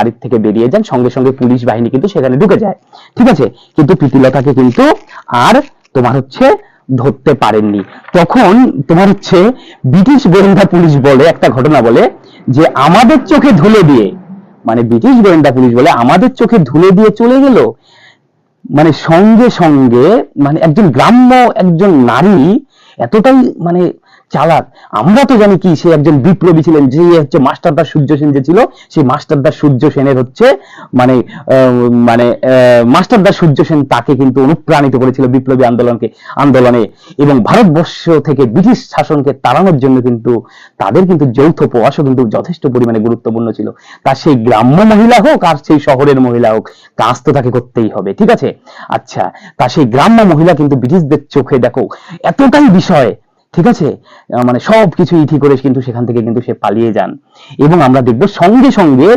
বাড়ির থেকে বেরিয়ে যান, সঙ্গে সঙ্গে পুলিশ বাহিনী কিন্তু সেখানে ঢুকে যায়। ঠিক আছে? কিন্তু প্রীতিলতাকে কিন্তু আর তোমার হচ্ছে ধরতে পারেননি। তখন তোমার হচ্ছে ব্রিটিশ গোয়েন্দা পুলিশ বলে একটা ঘটনা বলে যে, আমাদের চোখে ধুলে দিয়ে মানে ব্রিটিশ গোয়েন্দা পুলিশ বলে, আমাদের চোখে ধুলে দিয়ে চলে গেল। মানে সঙ্গে সঙ্গে মানে একজন গ্রাম্য একজন নারী এতটাই মানে চালাক। আমরা তো জানি কি, সে একজন বিপ্লবী ছিলেন, যে হচ্ছে মাস্টারদার সূর্য সেন যে ছিল, সেই মাস্টারদার সূর্য সেনের হচ্ছে মানে মানে মাস্টারদার সূর্য সেন তাকে কিন্তু অনুপ্রাণিত করেছিল বিপ্লবী আন্দোলনকে, আন্দোলনে। এবং ভারতবর্ষ থেকে ব্রিটিশ শাসনকে তাড়ানোর জন্য কিন্তু তাদের কিন্তু যৌথ প্রয়াসও কিন্তু যথেষ্ট পরিমাণে গুরুত্বপূর্ণ ছিল। তা সেই গ্রাম্য মহিলা হোক আর সেই শহরের মহিলা হোক, কাজ তো তাকে করতেই হবে, ঠিক আছে? আচ্ছা তা সেই গ্রাম্য মহিলা কিন্তু ব্রিটিশদের চোখে দেখো, এতটাই বিষয় ঠিক আছে? মানে সব কিছু ইথি করে কিন্তু সেখান থেকে কিন্তু সে পালিয়ে যান। এবং আমরা দেখব সঙ্গে সঙ্গে